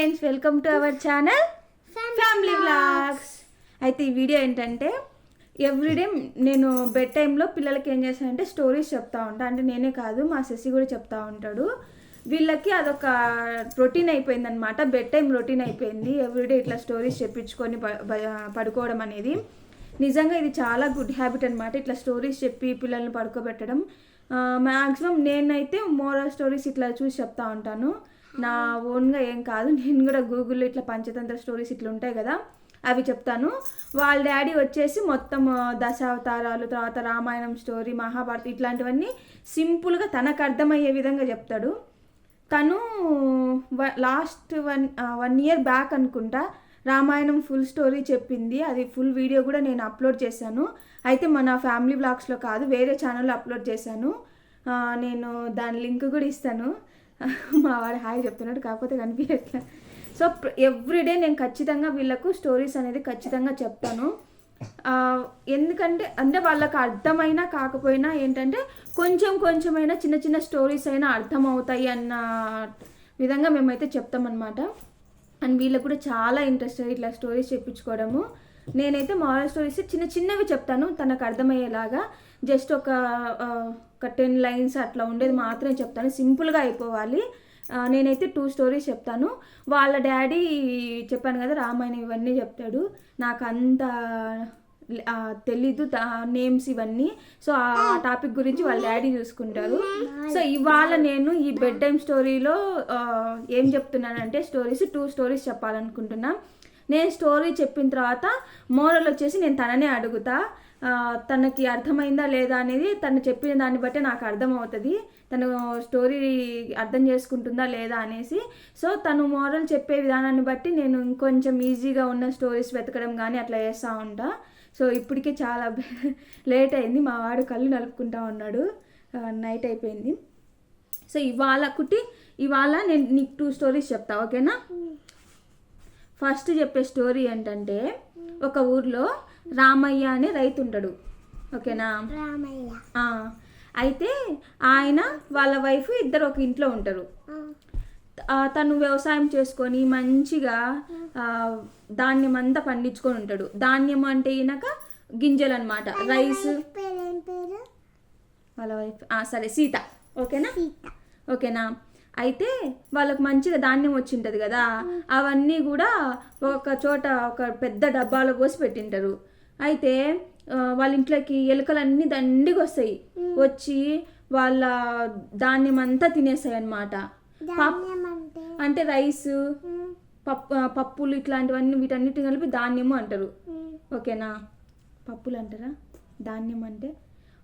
Friends welcome to our channel family vlogs అయితే ఈ video ఏంటంటే ఎవ్రీడే నేను బెడ్ టైంలో పిల్లలకి ఏం చేస్తానంటే స్టోరీస్ చెప్తా ఉంటా. అంటే నేనే కాదు మా శశి కూడా చెప్తా ఉంటాడు. వీళ్ళకి అదొక రొటీన్ అయిపోయింది అనమాట బెడ్ టైం రొటీన్ అయిపోయింది ఎవ్రీడే ఇట్లా స్టోరీస్ చెప్పించుకొని పడుకోవడం అనేది. నిజంగా ఇది చాలా గుడ్ హ్యాబిట్ అనమాట ఇట్లా స్టోరీస్ చెప్పి పిల్లల్ని పడుకోబెట్టడం. మ్యాక్సిమం నేనైతే మోరల్ స్టోరీస్ ఇట్లా చూసి చెప్తా ఉంటాను. నా ఓన్గా ఏం కాదు నేను కూడా గూగుల్లో ఇట్లా పంచతంత్ర స్టోరీస్ ఇట్లా ఉంటాయి కదా అవి చెప్తాను. వాళ్ళ డాడీ వచ్చేసి మొత్తం దశావతారాలు తర్వాత రామాయణం స్టోరీ మహాభారతం ఇట్లాంటివన్నీ సింపుల్గా తనకు అర్థమయ్యే విధంగా చెప్తాడు. తను last one one year back అనుకుంటా రామాయణం ఫుల్ స్టోరీ చెప్పింది. అది ఫుల్ వీడియో కూడా నేను అప్లోడ్ చేశాను. అయితే మన ఫ్యామిలీ బ్లాగ్స్లో కాదు వేరే ఛానల్లో అప్లోడ్ చేశాను. నేను దాని లింక్ కూడా ఇస్తాను. మా వాడు హాయ్ చెప్తున్నాడు కాకపోతే కనిపించట్లే. సో ఎవ్రీడే నేను ఖచ్చితంగా వీళ్ళకు స్టోరీస్ అనేది ఖచ్చితంగా చెప్తాను. ఎందుకంటే అంటే వాళ్ళకి అర్థమైనా కాకపోయినా ఏంటంటే కొంచెం కొంచెమైనా చిన్న చిన్న స్టోరీస్ అయినా అర్థమవుతాయి అన్న విధంగా మేమైతే చెప్తామన్నమాట. అండ్ వీళ్ళకు కూడా చాలా ఇంట్రెస్ట్ ఇట్లా స్టోరీస్ చెప్పించుకోవడము. నేనైతే మారల్ స్టోరీస్ చిన్న చిన్నవి చెప్తాను తనకు అర్థమయ్యేలాగా. జస్ట్ ఒక ఒక టెన్ లైన్స్ అట్లా ఉండేది మాత్రమే చెప్తాను. సింపుల్గా అయిపోవాలి. నేనైతే టూ స్టోరీస్ చెప్తాను. వాళ్ళ డాడీ చెప్పాను కదా రామాయణం ఇవన్నీ చెప్తాడు. నాకు అంత తెలీదు నేమ్స్ ఇవన్నీ. సో ఆ టాపిక్ గురించి వాళ్ళ డాడీ చూసుకుంటారు. సో ఇవాళ నేను ఈ బెడ్ టైమ్ స్టోరీలో ఏం చెప్తున్నానంటే స్టోరీస్ టూ స్టోరీస్ చెప్పాలనుకుంటున్నా. నేను స్టోరీ చెప్పిన తర్వాత మోరల్ వచ్చేసి నేను తననే అడుగుతా. తనకి అర్థమైందా లేదా అనేది తను చెప్పిన దాన్ని బట్టి నాకు అర్థమవుతుంది. తను స్టోరీ అర్థం చేసుకుంటుందా లేదా అనేసి. సో తను మోరల్ చెప్పే విధానాన్ని బట్టి నేను ఇంకొంచెం ఈజీగా ఉన్న స్టోరీస్ వెతకడం కానీ అట్లా చేస్తూ ఉంటా. సో ఇప్పటికే చాలా లేట్ అయింది. మా వాడు కళ్ళు నలుపుకుంటా ఉన్నాడు. నైట్ అయిపోయింది. సో ఇవాళ కుట్టి ఇవాళ నేను నీకు టూ స్టోరీస్ చెప్తా ఓకేనా? ఫస్ట్ చెప్పే స్టోరీ ఏంటంటే ఒక ఊర్లో రామయ్య అనే రైతు ఉంటాడు ఓకేనా అయితే ఆయన వాళ్ళ వైఫ్ ఇద్దరు ఒక ఇంట్లో ఉంటారు. తను వ్యవసాయం చేసుకొని మంచిగా ధాన్యం అంతా పండించుకొని ఉంటాడు. ధాన్యం అంటే ఈయనక గింజలు అనమాట రైస్. వాళ్ళ వైఫ్. ఆ, సరే సీత. ఓకేనా? ఓకేనా? అయితే వాళ్ళకి మంచిగా ధాన్యం వచ్చింటది కదా. అవన్నీ కూడా ఒక చోట ఒక పెద్ద డబ్బాలో పోసి పెట్టింటారు. అయితే వాళ్ళ ఇంట్లోకి ఎలుకలన్నీ దండిగా వస్తాయి వచ్చి వాళ్ళ ధాన్యం అంతా తినేస్తాయి అన్నమాట ధాన్యం అంటే రైస్ పప్పు పప్పులు ఇట్లాంటివన్నీ వీటన్నిటిని కలిపి ధాన్యము అంటారు. ఓకేనా? పప్పులు అంటారా? ధాన్యం అంటే?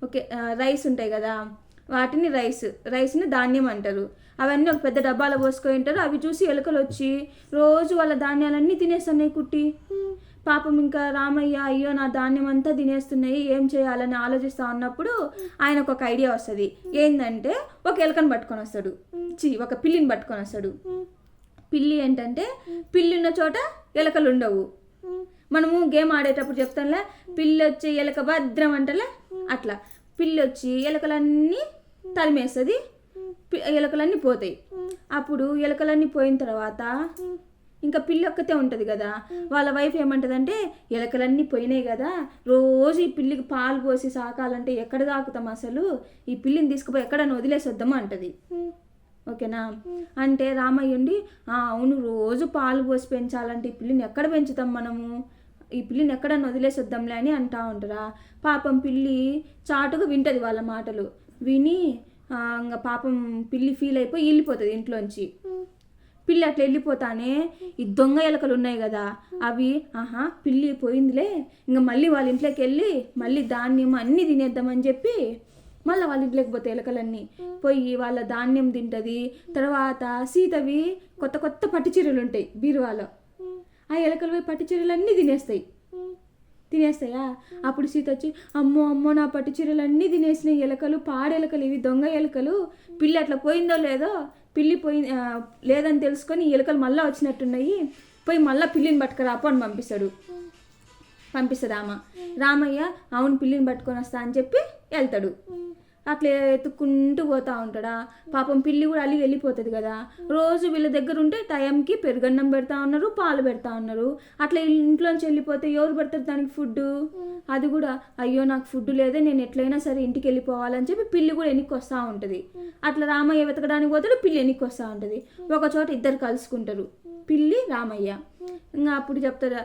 ఓకే రైస్ ఉంటాయి కదా. వాటిని రైస్ రైస్ని ధాన్యం అంటారు. అవన్నీ ఒక పెద్ద డబ్బాలో పోసుకొని ఉంటారు అవి చూసి ఎలుకలు వచ్చి రోజు వాళ్ళ ధాన్యాలన్నీ తినేస్తున్నాయి కుట్టి. పాపం ఇంకా రామయ్య అయ్యో నా ధాన్యం అంతా తినేస్తున్నాయి ఏం చేయాలని ఆలోచిస్తా ఉన్నప్పుడు ఆయనకు ఒక ఐడియా వస్తుంది. ఏంటంటే ఒక ఎలకని పట్టుకొని వస్తాడు. చి ఒక పిల్లిని పట్టుకొని వస్తాడు. పిల్లి ఏంటంటే పిల్లి ఉన్న చోట ఎలకలు ఉండవు మనము గేమ్ ఆడేటప్పుడు చెప్తాంలే పిల్లి వచ్చి ఎలక భద్రం అంటలే అట్లా. పిల్లి వచ్చి ఎలకలన్నీ తరిమేస్తుంది పి- ఎలకలన్నీ పోతాయి. అప్పుడు ఎలకలన్నీ పోయిన తర్వాత ఇంకా పిల్లి ఒక్కతే ఉంటుంది కదా వాళ్ళ వైఫ్ ఏమంటదంటే ఎలకలన్నీ పోయినాయి కదా రోజు ఈ పిల్లికి పాలు పోసి సాకాలంటే ఎక్కడ దాకుతాం అసలు? ఈ పిల్లిని తీసుకుపోయి ఎక్కడన్నా వదిలేసి వద్దామా అంటది ఓకేనా? అంటే రామయ్య ఉండి "ఆ, అవును రోజు పాలు పోసి పెంచాలంటే ఈ పిల్లిని ఎక్కడ పెంచుతాం మనము? ఈ పిల్లిని ఎక్కడన్నా వదిలేసి వద్దాంలే అని అంటా ఉంటారా. పాపం పిల్లి చాటుగా వింటది వాళ్ళ మాటలు. విని ఇంకా పాపం పిల్లి ఫీల్ అయిపోయి వెళ్ళిపోతుంది ఇంట్లోంచి. పిల్లి అట్లా వెళ్ళిపోతానే ఈ దొంగ ఎలకలు ఉన్నాయి కదా అవి ఆహా పిల్లి పోయిందిలే ఇంకా మళ్ళీ వాళ్ళ ఇంట్లోకి వెళ్ళి మళ్ళీ ధాన్యం అన్నీ తినేద్దామని చెప్పి మళ్ళీ వాళ్ళ ఇంట్లోకి పోతాయి ఎలకలన్నీ. పోయి వాళ్ళ ధాన్యం తింటుంది తర్వాత సీతవి కొత్త కొత్త పట్టు చీరలు ఉంటాయి బీరువాలో. ఆ ఎలకలు పోయి పట్టు చీరలు అన్నీ తినేస్తాయి. తినేస్తాయా? అప్పుడు సీత వచ్చి అమ్మో అమ్మో నా పట్టు చీరలు అన్నీ తినేసినాయి. ఎలకలు పాడెలకలు ఇవి దొంగ ఎలకలు. పిల్లి అట్లా పోయిందో లేదో పిల్లి పోయి లేదని తెలుసుకొని ఎలుకలు ఎలకలు మళ్ళీ వచ్చినట్టున్నాయి. పోయి మళ్ళీ పిల్లిని పట్టుకురాపో అని పంపిస్తాడు. పంపిస్తుంది రామ. రామయ్య అవును పిల్లిని పట్టుకొని వస్తా అని చెప్పి వెళ్తాడు. అట్లా ఎత్తుక్కుంటూ పోతా ఉంటాడా? పాపం పిల్లి కూడా అలిగి వెళ్ళిపోతుంది కదా. రోజు వీళ్ళ దగ్గర ఉంటే టైంకి పెరుగన్నం పెడతా ఉన్నారు పాలు పెడతా ఉన్నారు. అట్లా ఇంట్లోంచి వెళ్ళిపోతే ఎవరు పెడతారు దానికి ఫుడ్ అది కూడా అయ్యో నాకు ఫుడ్ లేదే నేను ఎట్లయినా సరే ఇంటికి వెళ్ళిపోవాలని చెప్పి పిల్లి కూడా వెనక్కి వస్తూ ఉంటుంది. అట్లా రామయ్య వెతకడానికి పోతాడు పిల్లి వెనక్కి వస్తూ ఉంటుంది. ఒక చోట ఇద్దరు కలుసుకుంటారు పిల్లి రామయ్య. ఇంకా అప్పుడు చెప్తారు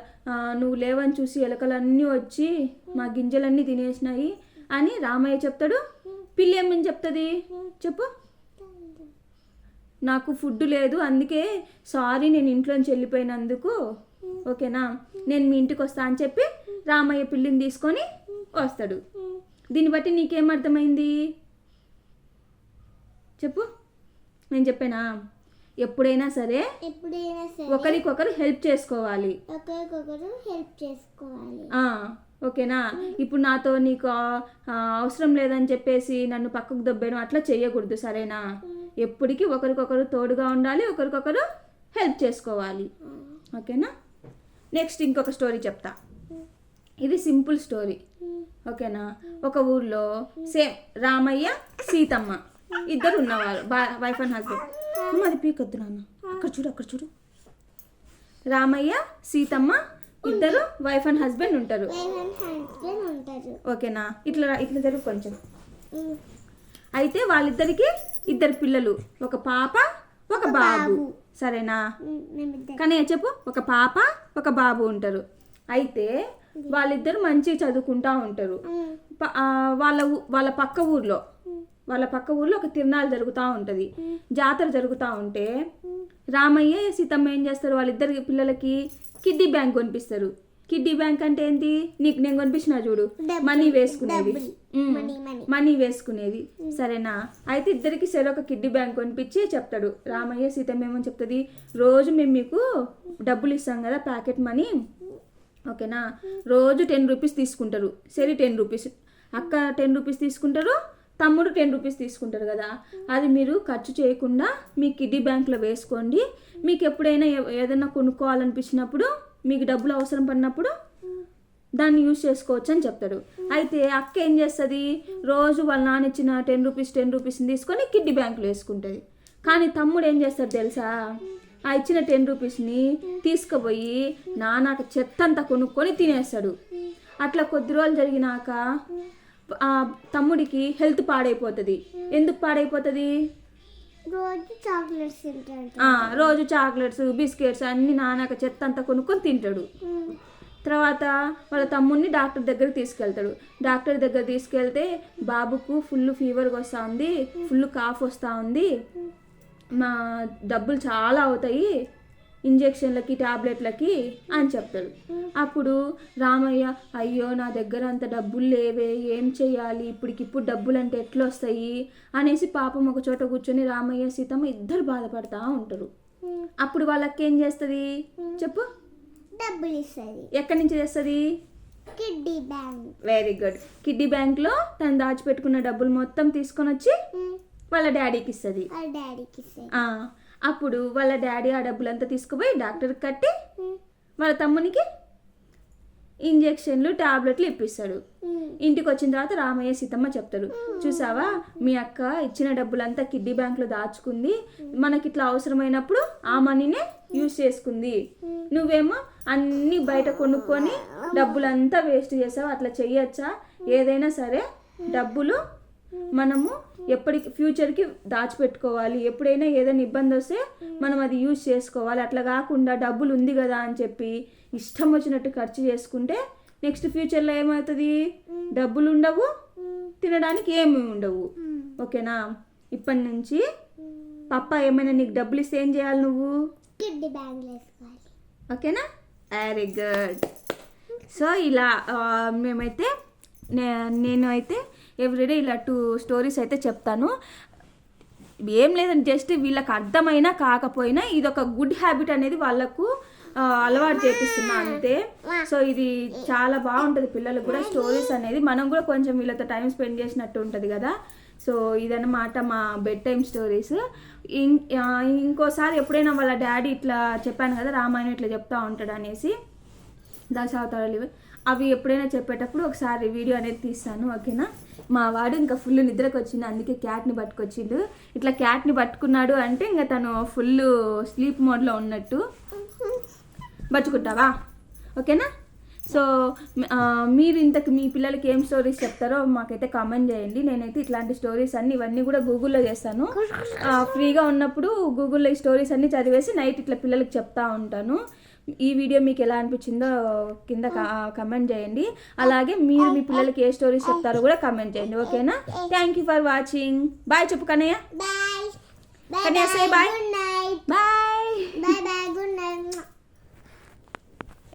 నువ్వు లేవని చూసి ఎలకలన్నీ వచ్చి మా గింజలన్నీ తినేసినాయి అని రామయ్య చెప్తాడు. పిల్లి ఏమని చెప్తుంది? చెప్పు. నాకు ఫుడ్ లేదు అందుకే సారీ నేను ఇంట్లోంచి వెళ్ళిపోయినందుకు. ఓకేనా? నేను మీ ఇంటికి వస్తా అని చెప్పి రామయ్య పిల్లిని తీసుకొని వస్తాడు. దీన్ని బట్టి నీకేం అర్థమైంది? చెప్పు. నేను చెప్పానా? ఎప్పుడైనా సరే ఎప్పుడైనా సరే ఒకరికొకరు హెల్ప్ చేసుకోవాలి. ఒకరికొకరు హెల్ప్ చేసుకోవాలి. ఓకేనా? ఇప్పుడు నాతో నీకు అవసరం లేదని చెప్పేసి నన్ను పక్కకు దొబ్బేయడం అట్లా చేయకూడదు సరేనా? ఎప్పటికీ ఒకరికొకరు తోడుగా ఉండాలి ఒకరికొకరు హెల్ప్ చేసుకోవాలి. ఓకేనా? నెక్స్ట్ ఇంకొక స్టోరీ చెప్తా. ఇది సింపుల్ స్టోరీ. ఓకేనా? ఒక ఊర్లో సేమ్ రామయ్య సీతమ్మ ఇద్దరు ఉన్నవారు బా వైఫ్ అండ్ హస్బెండ్ అది పీకొద్దు నాన్న. అక్కడ చూడు అక్కడ చూడు. రామయ్య సీతమ్మ ఇద్దరు వైఫ్ అండ్ హస్బెండ్ ఉంటారు. ఓకేనా? ఇట్లా ఇట్లా జరుగు కొంచెం. అయితే వాళ్ళిద్దరికి ఇద్దరు పిల్లలు ఒక పాప ఒక బాబు. సరేనా. కానీ చెప్పు ఒక పాప ఒక బాబు ఉంటారు. అయితే వాళ్ళిద్దరు మంచిగా చదువుకుంటా ఉంటారు. వాళ్ళ ఊ- వాళ్ళ పక్క ఊర్లో వాళ్ళ పక్క ఊర్లో ఒక తిరునాళ్ళు జరుగుతూ ఉంటుంది. జాతర జరుగుతూ ఉంటే రామయ్య సీతమ్మ ఏం చేస్తారు వాళ్ళిద్దరి పిల్లలకి? కిడ్డీ బ్యాంక్ కొనిపిస్తారు. కిడ్డీ బ్యాంక్ అంటే ఏంటి? నీకు నేను కొనిపించిన చూడు. మనీ వేసుకునేది. మనీ, వేసుకునేది. సరేనా? అయితే ఇద్దరికి సరే ఒక కిడ్డీ బ్యాంక్ కొనిపించి చెప్తాడు. రామయ్య సీతమ్మ ఏమని చెప్తుంది? రోజు మేము మీకు డబ్బులు ఇస్తాం కదా ప్యాకెట్ మనీ. ఓకేనా? రోజు టెన్ రూపీస్ తీసుకుంటారు. సరే టెన్ రూపీస్. అక్క టెన్ రూపీస్ తీసుకుంటారు. తమ్ముడు టెన్ రూపీస్ తీసుకుంటారు కదా. అది మీరు ఖర్చు చేయకుండా మీ కిడ్డీ బ్యాంక్లో వేసుకోండి. మీకు ఎప్పుడైనా ఏదైనా కొనుక్కోవాలనిపించినప్పుడు మీకు డబ్బులు అవసరం పడినప్పుడు దాన్ని యూజ్ చేసుకోవచ్చు అని చెప్తాడు. అయితే అక్క ఏం చేస్తుంది? రోజు వాళ్ళ నాన్న ఇచ్చిన టెన్ రూపీస్ టెన్ రూపీస్ని తీసుకొని కిడ్డీ బ్యాంకులో వేసుకుంటుంది. కానీ తమ్ముడు ఏం చేస్తాడు తెలుసా? ఆ ఇచ్చిన టెన్ రూపీస్ని తీసుకుపోయి నాన్నకు చెత్త అంతా కొనుక్కొని తినేస్తాడు. అట్లా కొద్ది రోజులు జరిగినాక తమ్ముడికి హెల్త్ పాడైపోతుంది. ఎందుకు పాడైపోతుంది? రోజు చాక్లెట్స్ తింటాడు. రోజు చాక్లెట్స్ బిస్కెట్స్ అన్ని నాన్నక చెత్త అంతా కొనుక్కొని తింటాడు. తర్వాత వాళ్ళ తమ్ముడిని డాక్టర్ దగ్గరికి తీసుకెళ్తాడు. డాక్టర్ దగ్గర తీసుకెళ్తే బాబుకు ఫుల్ ఫీవర్గా వస్తూ ఉంది ఫుల్ కాఫ్ వస్తూ ఉంది మా డబ్బులు చాలా అవుతాయి. ఇంజెక్షన్లకి టాబ్లెట్లకి అని చెప్తాడు. అప్పుడు రామయ్య అయ్యో నా దగ్గర అంత డబ్బులు లేవే ఏం చెయ్యాలి? ఇప్పటికిప్పుడు డబ్బులు అంటే ఎట్లా వస్తాయి అనేసి పాపం ఒక చోట కూర్చొని రామయ్య సీతమ్మ ఇద్దరు బాధపడతా ఉంటారు. అప్పుడు వాళ్ళకి ఏం చేస్తుంది? చెప్పు. డబ్బులు ఇస్తుంది. ఎక్కడి నుంచి తెస్తుంది? Kiddy bank. Very good. Kiddy బ్యాంక్లో తను దాచిపెట్టుకున్న డబ్బులు మొత్తం తీసుకొని వచ్చి వాళ్ళ డాడీకి ఇస్తుంది డాడీకి ఇస్తుంది అప్పుడు వాళ్ళ డాడీ ఆ డబ్బులంతా తీసుకుపోయి డాక్టర్కి కట్టి వాళ్ళ తమ్మునికి ఇంజెక్షన్లు టాబ్లెట్లు ఇప్పిస్తాడు. ఇంటికి వచ్చిన తర్వాత రామయ్య సీతమ్మ చెప్తారు. చూసావా? మీ అక్క ఇచ్చిన డబ్బులంతా కిడ్నీ బ్యాంక్లో దాచుకుంది. మనకి ఇట్లా అవసరమైనప్పుడు ఆ మనీనే యూజ్ చేసుకుంది. నువ్వేమో అన్ని బయట కొనుక్కొని డబ్బులంతా వేస్ట్ చేసావు. అట్లా చెయ్యొచ్చా? ఏదైనా సరే డబ్బులు మనము ఎప్పటికి ఫ్యూచర్కి దాచిపెట్టుకోవాలి. ఎప్పుడైనా ఏదైనా ఇబ్బంది వస్తే మనం అది యూజ్ చేసుకోవాలి. అట్లా కాకుండా డబ్బులు ఉంది కదా అని చెప్పి ఇష్టం వచ్చినట్టు ఖర్చు చేసుకుంటే నెక్స్ట్ ఫ్యూచర్లో ఏమవుతుంది? డబ్బులు ఉండవు. తినడానికి ఏమి ఉండవు. ఓకేనా? ఇప్పటి నుంచి పప్ప ఏమైనా నీకు డబ్బులు ఇస్తే ఏం చేయాలి నువ్వు? ఓకేనా? Very good. సో ఇలా మేమైతే నేను అయితే ఎవ్రీడే ఇలా టూ స్టోరీస్ అయితే చెప్తాను. ఏం లేదండి జస్ట్ వీళ్ళకి అర్థమైనా కాకపోయినా ఇది ఒక గుడ్ హ్యాబిట్ అనేది వాళ్ళకు అలవాటు చేపిస్తున్నా అంతే. సో ఇది చాలా బాగుంటుంది పిల్లలకు కూడా స్టోరీస్ అనేది. మనం కూడా కొంచెం వీళ్ళతో టైం స్పెండ్ చేసినట్టు ఉంటుంది కదా. సో ఇదన్నమాట మా బెడ్ టైం స్టోరీస్ ఇంకోసారి ఎప్పుడైనా వాళ్ళ డాడీ ఇట్లా చెప్పాను కదా రామాయణం ఇట్లా చెప్తా ఉంటాడు అనేసి. దశావతారాలు అవి ఎప్పుడైనా చెప్పేటప్పుడు ఒకసారి వీడియో అనేది తీస్తాను ఓకేనా? మా వాడు ఇంకా ఫుల్ నిద్రకు వచ్చింది అందుకే క్యాట్ని పట్టుకొచ్చిండు. ఇట్లా క్యాట్ని పట్టుకున్నాడు అంటే ఇంకా తను ఫుల్ స్లీప్ మోడ్లో ఉన్నట్టు. పట్టుకుంటావా ఓకేనా? సో మీరు ఇంతకు మీ పిల్లలకి ఏం స్టోరీస్ చెప్తారో మాకైతే కామెంట్ చేయండి. నేనైతే ఇట్లాంటి స్టోరీస్ అన్ని ఇవన్నీ కూడా గూగుల్లో చేస్తాను. ఫ్రీగా ఉన్నప్పుడు గూగుల్లో ఈ స్టోరీస్ అన్ని చదివేసి నైట్ ఇట్లా పిల్లలకి చెప్తా ఉంటాను. ఈ వీడియో మీకు ఎలా అనిపించిందో కింద కమెంట్ చేయండి. అలాగే మీరు మీ పిల్లలకి ఏ స్టోరీస్ చెప్తారో కూడా కమెంట్ చేయండి ఓకేనా? Thank you for watching bye చెప్పు Kannayya. Bye say bye. Good